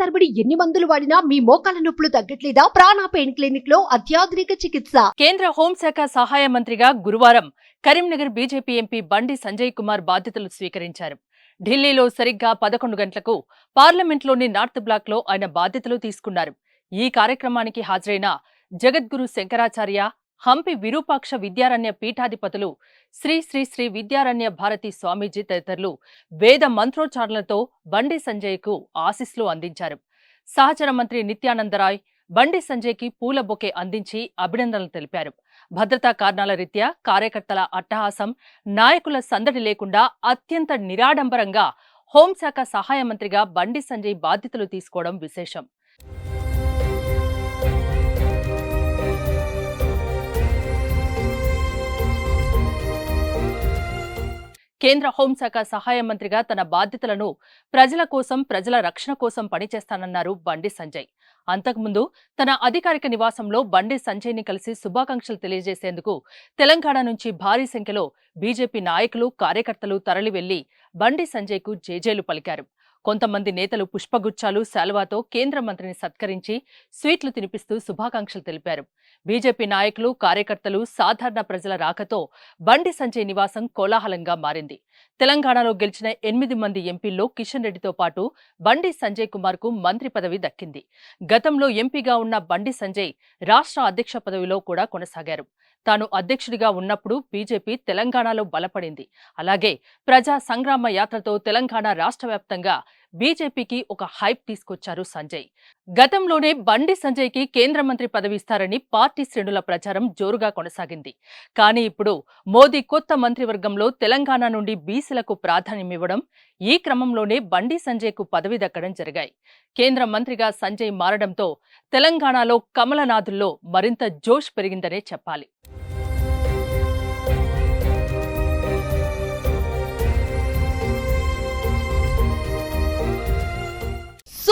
తరబడి ఎన్ని మందులు వాడినా మీ మోకాల నొప్పులు తగ్గట్లేదా? ప్రాణ పెయిన్ క్లినిక్లో అత్యాధునిక చికిత్స. కేంద్ర హోంశాఖ సహాయ మంత్రిగా గురువారం కరీంనగర్ బీజేపీ ఎంపీ బండి సంజయ్ కుమార్ బాధ్యతలు స్వీకరించారు. ఢిల్లీలో సరిగ్గా పదకొండు గంటలకు పార్లమెంట్లోని నార్త్ బ్లాక్లో ఆయన బాధ్యతలు తీసుకున్నారు. ఈ కార్యక్రమానికి హాజరైన జగద్గురు శంకరాచార్య హంపి విరూపాక్ష విద్యారణ్య పీఠాధిపతులు శ్రీ శ్రీ శ్రీ విద్యారణ్య భారతి స్వామీజీ తదితరులు వేద మంత్రోచ్చారణలతో బండి సంజయ్కు ఆశీస్సులు అందించారు. సహచర మంత్రి నిత్యానందరాయ్ బండి సంజయ్కి పూల బొకే అందించి అభినందనలు తెలిపారు. భద్రతా కారణాల రీత్యా కార్యకర్తల అట్టహాసం నాయకుల సందడి లేకుండా అత్యంత నిరాడంబరంగా హోంశాఖ సహాయ మంత్రిగా బండి సంజయ్ బాధ్యతలు తీసుకోవడం విశేషం. కేంద్ర హోంశాఖ సహాయ మంత్రిగా తన బాధ్యతలను ప్రజల కోసం ప్రజల రక్షణ కోసం పనిచేస్తానన్నారు బండి సంజయ్. అంతకుముందు తన అధికారిక నివాసంలో బండి సంజయ్ని కలిసి శుభాకాంక్షలు తెలియజేసేందుకు తెలంగాణ నుంచి భారీ సంఖ్యలో బీజేపీ నాయకులు కార్యకర్తలు తరలివెళ్ళి బండి సంజయ్కు జేజేలు పలికారు. కొంతమంది నేతలు పుష్పగుచ్చాలు శాల్వాతో కేంద్ర మంత్రిని సత్కరించి స్వీట్లు తినిపిస్తూ శుభాకాంక్షలు తెలిపారు. బీజేపీ నాయకులు కార్యకర్తలు సాధారణ ప్రజల రాకతో బండి సంజయ్ నివాసం కోలాహలంగా మారింది. తెలంగాణలో గెలిచిన ఎనిమిది మంది ఎంపీల్లో కిషన్ రెడ్డితో పాటు బండి సంజయ్ కుమార్కు మంత్రి పదవి దక్కింది. గతంలో ఎంపీగా ఉన్న బండి సంజయ్ రాష్ట్ర అధ్యక్ష పదవిలో కూడా కొనసాగారు. తాను అధ్యక్షుడిగా ఉన్నప్పుడు బీజేపీ తెలంగాణలో బలపడింది. అలాగే ప్రజా సంగ్రామ యాత్రతో తెలంగాణ రాష్ట్ర వ్యాప్తంగా బీజేపీకి ఒక హైప్ తీసుకొచ్చారు సంజయ్. గతంలోనే బండి సంజయ్కి కేంద్ర మంత్రి పదవి ఇస్తారని పార్టీ శ్రేణుల ప్రచారం జోరుగా కొనసాగింది. కానీ ఇప్పుడు మోదీ కొత్త మంత్రివర్గంలో తెలంగాణ నుండి బీసీలకు ప్రాధాన్యమివ్వడం ఈ క్రమంలోనే బండి సంజయ్కు పదవి దక్కడం జరిగాయి. కేంద్ర మంత్రిగా సంజయ్ మారడంతో తెలంగాణలో కమలనాథుల్లో మరింత జోష్ పెరిగిందనే చెప్పాలి.